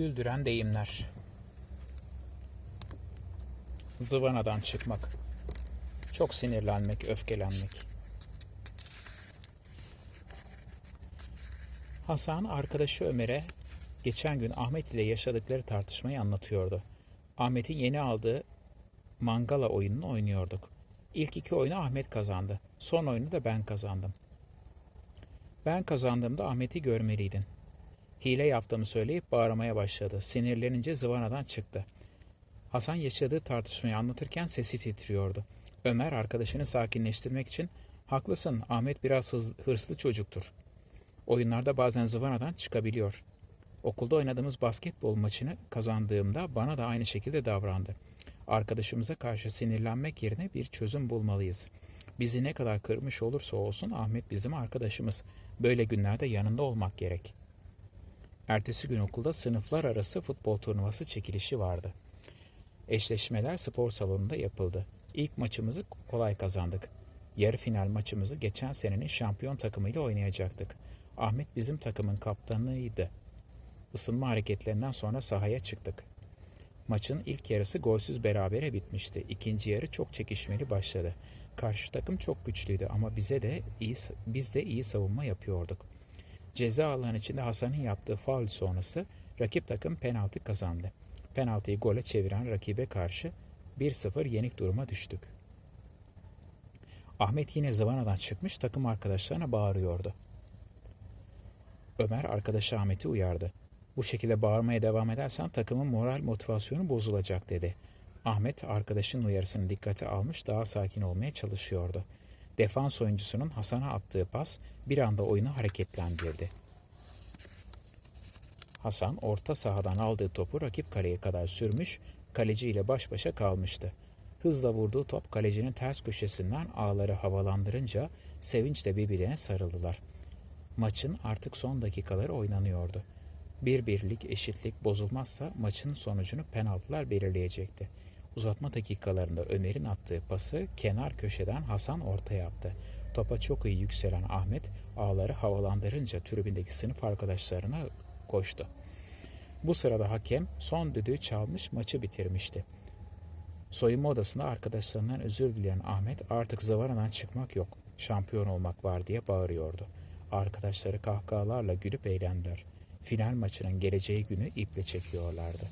Güldüren deyimler. Zıvanadan çıkmak. Çok sinirlenmek, öfkelenmek. Hasan arkadaşı Ömer'e geçen gün Ahmet ile yaşadıkları tartışmayı anlatıyordu. Ahmet'in yeni aldığı Mangala oyununu oynuyorduk. İlk iki oyunu Ahmet kazandı. Son oyunu da ben kazandım. Ben kazandığımda Ahmet'i görmeliydin. Hile yaptığımı söyleyip bağırmaya başladı. Sinirlenince zıvanadan çıktı. Hasan yaşadığı tartışmayı anlatırken sesi titriyordu. Ömer arkadaşını sakinleştirmek için haklısın Ahmet biraz hırslı çocuktur. Oyunlarda bazen zıvanadan çıkabiliyor. Okulda oynadığımız basketbol maçını kazandığımda bana da aynı şekilde davrandı. Arkadaşımıza karşı sinirlenmek yerine bir çözüm bulmalıyız. Bizi ne kadar kırmış olursa olsun Ahmet bizim arkadaşımız. Böyle günlerde yanında olmak gerek. Ertesi gün okulda sınıflar arası futbol turnuvası çekilişi vardı. Eşleşmeler spor salonunda yapıldı. İlk maçımızı kolay kazandık. Yarı final maçımızı geçen senenin şampiyon takımıyla oynayacaktık. Ahmet bizim takımın kaptanıydı. Isınma hareketlerinden sonra sahaya çıktık. Maçın ilk yarısı golsüz berabere bitmişti. İkinci yarı çok çekişmeli başladı. Karşı takım çok güçlüydü ama bize de iyi biz de iyi savunma yapıyorduk. Ceza alanı içinde Hasan'ın yaptığı faul sonrası rakip takım penaltı kazandı. Penaltıyı gole çeviren rakibe karşı 1-0 yenik duruma düştük. Ahmet yine zıvanadan çıkmış takım arkadaşlarına bağırıyordu. Ömer arkadaşı Ahmet'i uyardı. Bu şekilde bağırmaya devam edersen takımın moral motivasyonu bozulacak dedi. Ahmet arkadaşının uyarısını dikkate almış daha sakin olmaya çalışıyordu. Defans oyuncusunun Hasan'a attığı pas bir anda oyunu hareketlendirdi. Hasan orta sahadan aldığı topu rakip kaleye kadar sürmüş, kaleci ile baş başa kalmıştı. Hızla vurduğu top kalecinin ters köşesinden ağları havalandırınca sevinçle birbirine sarıldılar. Maçın artık son dakikaları oynanıyordu. Bir birlik eşitlik bozulmazsa maçın sonucunu penaltılar belirleyecekti. Uzatma dakikalarında Ömer'in attığı pası kenar köşeden Hasan orta yaptı. Topa çok iyi yükselen Ahmet ağları havalandırınca tribündeki sınıf arkadaşlarına koştu. Bu sırada hakem son düdüğü çalmış maçı bitirmişti. Soyunma odasında arkadaşlarından özür dileyen Ahmet artık zıvanadan çıkmak yok, şampiyon olmak var diye bağırıyordu. Arkadaşları kahkahalarla gülüp eğlendiler. Final maçının geleceği günü iple çekiyorlardı.